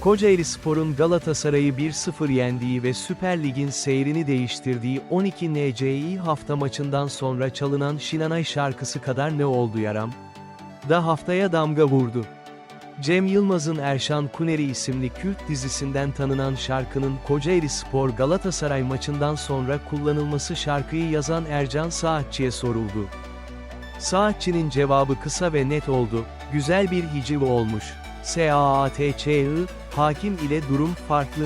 Kocaeli Spor'un Galatasaray'ı 1-0 yendiği ve Süper Lig'in seyrini değiştirdiği 12 NCI hafta maçından sonra çalınan Şinanay şarkısı kadar ne oldu yaram? Da haftaya damga vurdu. Cem Yılmaz'ın Erşan Kuneri isimli kült dizisinden tanınan şarkının Kocaeli Spor Galatasaray maçından sonra kullanılması şarkıyı yazan Ercan Saatçı'ya soruldu. Saatçı'nın cevabı kısa ve net oldu, güzel bir hiciv olmuş. S-A-A-T-Ç-I, hakim ile durum farklı.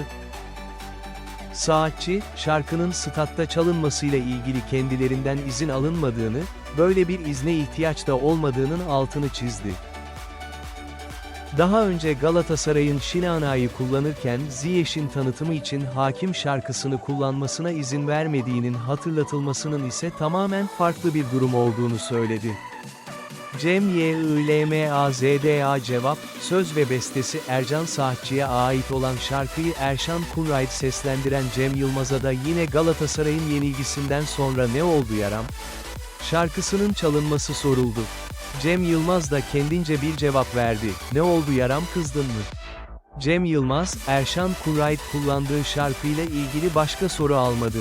Saatçi, şarkının statta çalınmasıyla ilgili kendilerinden izin alınmadığını, böyle bir izne ihtiyaç da olmadığının altını çizdi. Daha önce Galatasaray'ın Şinana'yı kullanırken Ziyech'in tanıtımı için hakim şarkısını kullanmasına izin vermediğinin hatırlatılmasının ise tamamen farklı bir durum olduğunu söyledi. Cem Y.I.L.M.A.Z.D.A. cevap, söz ve bestesi Ercan Saatçı'ya ait olan şarkıyı Erşan Kunrayt seslendiren Cem Yılmaz'a da yine Galatasaray'ın yenilgisinden sonra ne oldu yaram? Şarkısının çalınması soruldu. Cem Yılmaz da kendince bir cevap verdi. Ne oldu yaram kızdın mı? Cem Yılmaz, Erşan Kunrayt kullandığı şarkıyla ilgili başka soru almadı.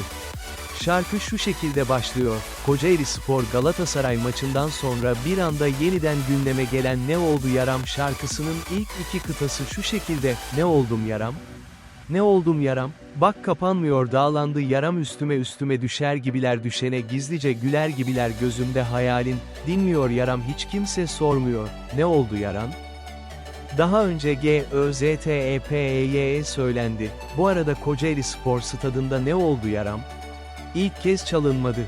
Şarkı şu şekilde başlıyor. Kocaeli Spor Galatasaray maçından sonra bir anda yeniden gündeme gelen Ne Oldu Yaram şarkısının ilk iki kıtası şu şekilde, Ne oldum yaram? Ne oldum yaram? Bak kapanmıyor dağlandı yaram üstüme üstüme düşer gibiler düşene gizlice güler gibiler gözümde hayalin, dinmiyor yaram hiç kimse sormuyor, ne oldu yaram? Daha önce G, Ö, Z, T, E, E söylendi. Bu arada Kocaeli Spor Stadında ne oldu yaram? İlk kez çalınmadı.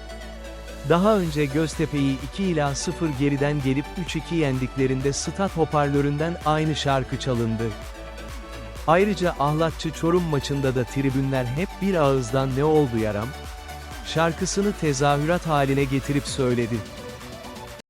Daha önce Göztepe'yi 2 ila 0 geriden gelip 3-2 yendiklerinde stat hoparlöründen aynı şarkı çalındı. Ayrıca Ahlatçı Çorum maçında da tribünler hep bir ağızdan ne oldu yaram? Şarkısını tezahürat haline getirip söyledi.